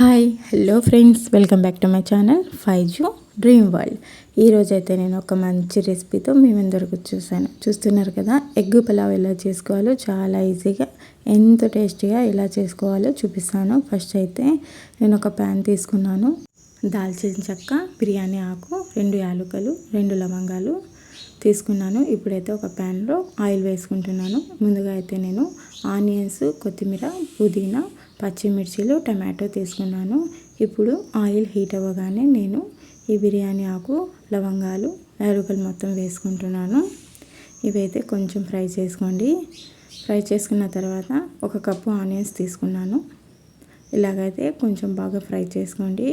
Hi hello friends welcome back to my channel five zoo dream world. ఈరోజు అయితే నేను ఒక మంచి రెసిపీతో మీ ముందరకు చూసాను చూస్తున్నారు కదా ఎగ్ పలావ్ ఎలా చేసుకోవాలో చాలా ఈజీగా ఎంత టేస్టీగా ఎలా చేసుకోవాలో చూపిస్తాను. ఫస్ట్ అయితే నేను ఒక ప్యాన్ తీసుకున్నాను. దాల్చిన చెక్క బిర్యానీ ఆకు రెండు యాలకులు రెండు లవంగాలు తీసుకున్నాను. ఇప్పుడైతే ఒక ప్యాన్లో ఆయిల్ వేసుకుంటున్నాను. ముందుగా అయితే నేను ఆనియన్స్ కొత్తిమీర పుదీనా పచ్చిమిర్చిలు టమాటో తీసుకున్నాను. ఇప్పుడు ఆయిల్ హీట్ అవ్వగానే నేను ఈ బిర్యానీ ఆకు లవంగాలు యాలకులు మొత్తం వేసుకుంటున్నాను. ఇవైతే కొంచెం ఫ్రై చేసుకోండి. ఫ్రై చేసుకున్న తర్వాత ఒక కప్పు ఆనియన్స్ తీసుకున్నాను. ఇలాగైతే కొంచెం బాగా ఫ్రై చేసుకోండి.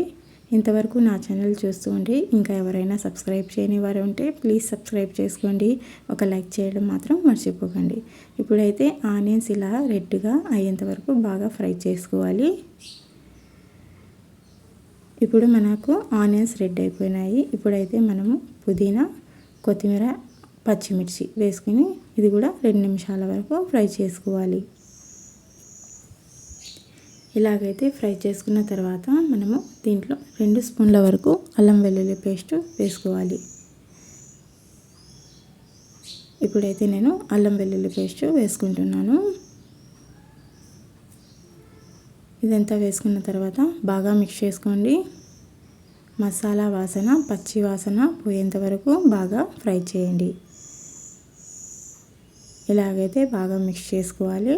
ఇంతవరకు నా ఛానల్ చూస్తూ ఉండి ఇంకా ఎవరైనా సబ్స్క్రైబ్ చేయని వారు ఉంటే ప్లీజ్ సబ్స్క్రైబ్ చేసుకోండి. ఒక లైక్ చేయడం మాత్రం మర్చిపోకండి. ఇప్పుడైతే ఆనియన్స్ ఇలా రెడ్గా అయ్యేంత వరకు బాగా ఫ్రై చేసుకోవాలి. ఇప్పుడు మనకు ఆనియన్స్ రెడ్ అయిపోయినాయి. ఇప్పుడైతే మనము పుదీనా కొత్తిమీర పచ్చిమిర్చి వేసుకుని ఇది కూడా రెండు నిమిషాల వరకు ఫ్రై చేసుకోవాలి. ఇలాగైతే ఫ్రై చేసుకున్న తర్వాత మనము దీంట్లో రెండు స్పూన్ల వరకు అల్లం వెల్లుల్లి పేస్ట్ వేసుకోవాలి. ఇప్పుడైతే నేను అల్లం వెల్లుల్లి పేస్ట్ వేసుకుంటున్నాను. ఇదంతా వేసుకున్న తర్వాత బాగా మిక్స్ చేసుకోండి. మసాలా వాసన పచ్చి వాసన పోయేంత వరకు బాగా ఫ్రై చేయండి. ఇలాగైతే బాగా మిక్స్ చేసుకోవాలి.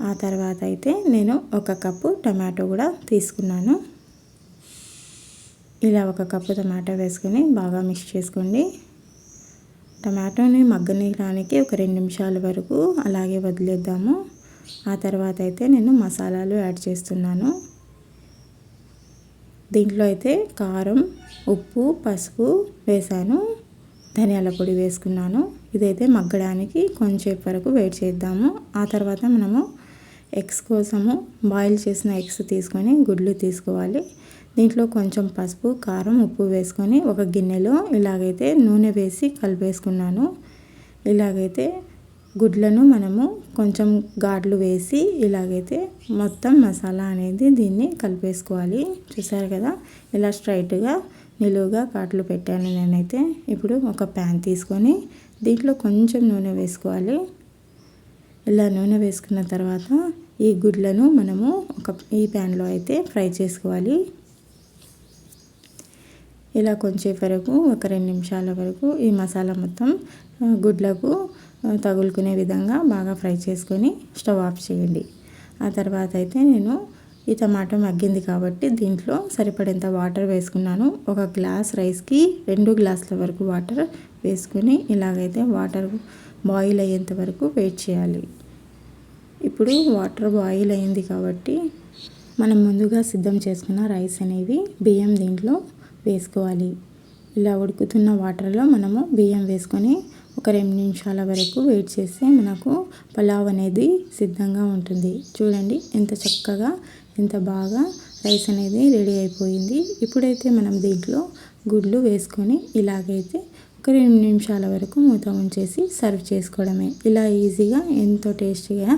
ఆ తర్వాత అయితే నేను ఒక కప్పు టమాటో కూడా తీసుకున్నాను. ఇలా ఒక కప్పు టమాటో వేసుకొని బాగా మిక్స్ చేసుకోండి. టమాటోని మగ్గనీయడానికి ఒక రెండు నిమిషాల వరకు అలాగే వదిలేద్దాము. ఆ తర్వాత అయితే నేను మసాలాలు యాడ్ చేస్తున్నాను. దీంట్లో అయితే కారం ఉప్పు పసుపు వేసాను ధనియాల పొడి వేసుకున్నాను. ఇదైతే మగ్గడానికి కొంచెం వరకు వెయిట్ చేద్దాము. ఆ తర్వాత మనము ఎగ్స్ కోసము బాయిల్ చేసిన ఎగ్స్ తీసుకొని గుడ్లు తీసుకోవాలి. దీంట్లో కొంచెం పసుపు కారం ఉప్పు వేసుకొని ఒక గిన్నెలో ఇలాగైతే నూనె వేసి కలిపేసుకున్నాను. ఇలాగైతే గుడ్లను మనము కొంచెం గాడ్లు వేసి ఇలాగైతే మొత్తం మసాలా అనేది దీన్ని కలిపేసుకోవాలి. చూసారు కదా ఇలా స్ట్రైట్గా నిలువుగా కాట్లు పెట్టాను నేనైతే. ఇప్పుడు ఒక ప్యాన్ తీసుకొని దీంట్లో కొంచెం నూనె వేసుకోవాలి. ఇలా నూనె వేసుకున్న తర్వాత ఈ గుడ్లను మనము ఒక ఈ ప్యాన్లో అయితే ఫ్రై చేసుకోవాలి. ఇలా కొంచెం వరకు ఒక రెండు నిమిషాల వరకు ఈ మసాలా మొత్తం గుడ్లకు తగులుకునే విధంగా బాగా ఫ్రై చేసుకొని స్టవ్ ఆఫ్ చేయండి. ఆ తర్వాత అయితే నేను ఈ టమాటో మగ్గింది కాబట్టి దీంట్లో సరిపడేంత వాటర్ వేసుకున్నాను. ఒక గ్లాస్ రైస్కి రెండు గ్లాసుల వరకు వాటర్ వేసుకొని ఇలాగైతే వాటర్ బాయిల్ అయ్యేంత వరకు వెయిట్ చేయాలి. ఇప్పుడు వాటర్ బాయిల్ అయింది కాబట్టి మనం ముందుగా సిద్ధం చేసుకున్న రైస్ అనేవి బియ్యం దీంట్లో వేసుకోవాలి. ఇలా ఉడుకుతున్న వాటర్లో మనము బియ్యం వేసుకొని ఒక రెండు నిమిషాల వరకు వెయిట్ చేస్తే మనకు పలావ్ అనేది సిద్ధంగా ఉంటుంది. చూడండి ఎంత చక్కగా ఎంత బాగా రైస్ అనేది రెడీ అయిపోయింది. ఇప్పుడైతే మనం దీంట్లో గుడ్లు వేసుకొని ఇలాగైతే ఒక రెండు నిమిషాల వరకు మూత ఉంచేసి సర్వ్ చేసుకోవడమే. ఇలా ఈజీగా ఎంతో టేస్టీగా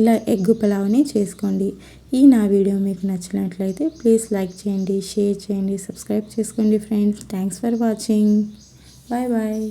ఇలా ఎగ్ పలావ్ని చేసుకోండి. ఈ నా వీడియో మీకు నచ్చినట్లయితే ప్లీజ్ లైక్ చేయండి షేర్ చేయండి సబ్స్క్రైబ్ చేసుకోండి friends. Thanks for watching. Bye bye.